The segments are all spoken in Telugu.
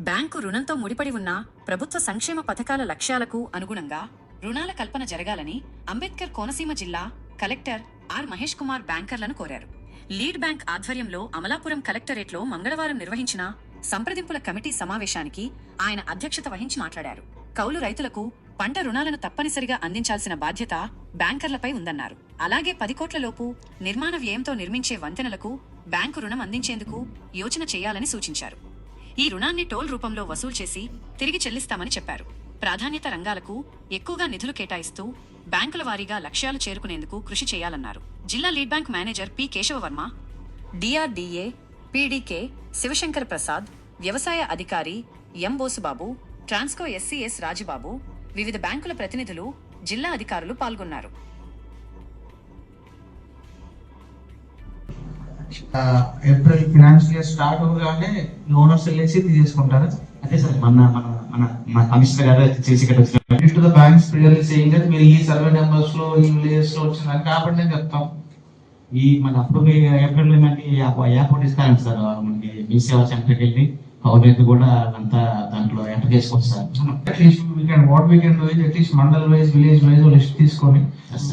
బ్యాంకు రుణంతో ముడిపడి ఉన్న ప్రభుత్వ సంక్షేమ పథకాల లక్ష్యాలకు అనుగుణంగా రుణాల కల్పన జరగాలని అంబేద్కర్ కోనసీమ జిల్లా కలెక్టర్ ఆర్ మహేష్ కుమార్ బ్యాంకర్లను కోరారు. లీడ్ బ్యాంక్ ఆధ్వర్యంలో అమలాపురం కలెక్టరేట్లో మంగళవారం నిర్వహించిన సంప్రదింపుల కమిటీ సమావేశానికి ఆయన అధ్యక్షత వహించి మాట్లాడారు. కౌలు రైతులకు పంట రుణాలను తప్పనిసరిగా అందించాల్సిన బాధ్యత బ్యాంకర్లపై ఉందన్నారు. అలాగే పది కోట్ల లోపు నిర్మాణ వ్యయంతో నిర్మించే వంతెనలకు బ్యాంకు రుణం అందించేందుకు యోచన చేయాలని సూచించారు. ఈ రుణాన్ని టోల్ రూపంలో వసూలు చేసి తిరిగి చెల్లిస్తామని చెప్పారు. ప్రాధాన్యత రంగాలకు ఎక్కువగా నిధులు కేటాయిస్తూ బ్యాంకుల వారీగా లక్ష్యాలు చేరుకునేందుకు కృషి చేయాలన్నారు. జిల్లా lead bank manager P Keshavavarma DRDA PD K Shivashankar Prasad వ్యవసాయ అధికారి ఎం బోసుబాబు ట్రాన్స్కో ఎస్సీఎస్ రాజుబాబు వివిధ బ్యాంకుల ప్రతినిధులు జిల్లా అధికారులు పాల్గొన్నారు. ఏప్రిల్ ఫినాన్షియల్ ఇయర్ స్టార్ట్ అవగానే ఓనర్స్ వెళ్ళేసి తీసుకుంటారు అదే సార్ మన మన మన మన కమిషనర్ గారు చేసి ఇక్కడ వచ్చిన to the banks clearly saying that మీరు ఈ సర్వే నెంబర్స్లో ఈ విలేజెస్లో వచ్చిందని కాబట్టి నేను చెప్తాం. ఈ మన అప్పుడు ఏప్రిల్ మనకి ఇస్తారంట సార్ మనకి మీ సేవా సెంటర్కి వెళ్ళి కౌలు కూడా అంతా దాంట్లో ఎంటర్ చేసుకోవచ్చు sir at least we can what we can do is at least mandal wise village wise list తీసుకొని.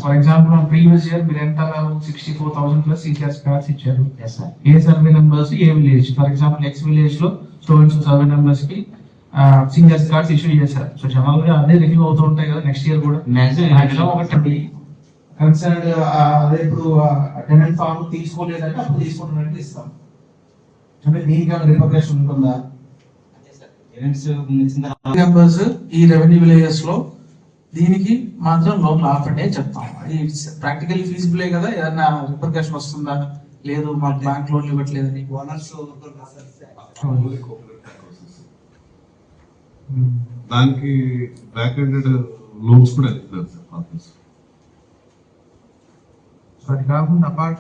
ఫర్ ఎగ్జాంపుల్ ప్రీవియస్ ఇయర్ మీరు ఎంత sixty four thousand plus ECR cards ఇచ్చారు. A survey numbers a village for example X విలేజ్లో స్టూడెంట్స్ సర్వే నెంబర్స్కి సింగర్స్ కార్డ్స్ ఇష్యూ చేశారు. సో జనరల్గా అదే రివ్యూ అవుతూ ఉంటాయి కదా నెక్స్ట్ ఇయర్ కూడా. ఒకటి కన్సర్న్ అదే ఇప్పుడు టెనెంట్ ఫామ్ తీసుకోలేదంటే అప్పుడు తీసుకుంటున్నట్టు ఇస్తాం. అంటే దీనికి ఏమైనా రిపర్కేషన్ ఉంటుందా? నెంబర్స్ ఈ రెవెన్యూ విలేజెస్లో దీనికి మాత్రం లోన్ ఆపండి అని చెప్తాం. అది ప్రాక్టికల్ ఫీజిబులే కదా? ఏదైనా రిపర్కేషన్ వస్తుందా? లేదు మాకు బ్యాంక్ లోన్ ఇవ్వట్లేదని దానికి బ్యాక్ హండ్రెడ్ లోన్స్ కూడా ఇస్తున్నారు సార్? అది కాకుండా అపార్ట్